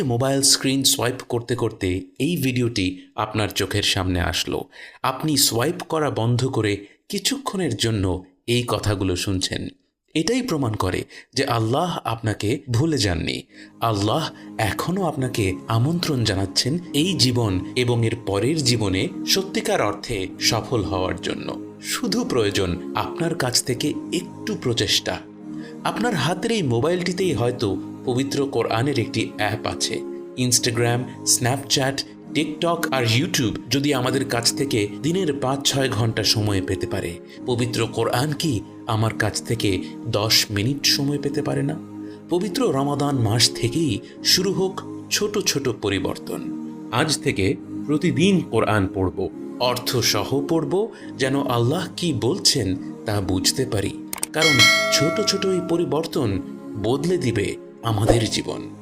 Mobile screen swipe করতে করতে এই ভিডিওটি আপনার চোখের সামনে আসলো। আপনি সোয়াইপ করা বন্ধ করে কিছুক্ষণের জন্য এই কথাগুলো শুনছেন। এটাই প্রমাণ করে যে আল্লাহ আপনাকে ভুলে যাননি। আল্লাহ এখনও আপনাকে আমন্ত্রণ জানাচ্ছেন এই জীবন এবং এর পরের জীবনে সত্যিকার অর্থে সফল হওয়ার জন্য। শুধু প্রয়োজন আপনার কাছ থেকে একটু প্রচেষ্টা। আপনার হাতের এই মোবাইলটিতেই হয়তো পবিত্র কোরআনের একটি অ্যাপ আছে। ইনস্টাগ্রাম স্ন্যাপচ্যাট টিকটক আর ইউটিউব যদি আমাদের কাছ থেকে দিনের পাঁচ ছয় ঘণ্টা সময় পেতে পারে। পবিত্র কোরআন কি আমার কাছ থেকে দশ মিনিট সময় পেতে পারে না? পবিত্র রমাদান মাস থেকেই শুরু হোক ছোট ছোট পরিবর্তন। আজ থেকে প্রতিদিন কোরআন পড়ব অর্থ সহ পড়ব, যেন আল্লাহ কি বলছেন তা বুঝতে পারি। কারণ ছোট ছোট এই পরিবর্তন বদলে দিবে আমাদের জীবন।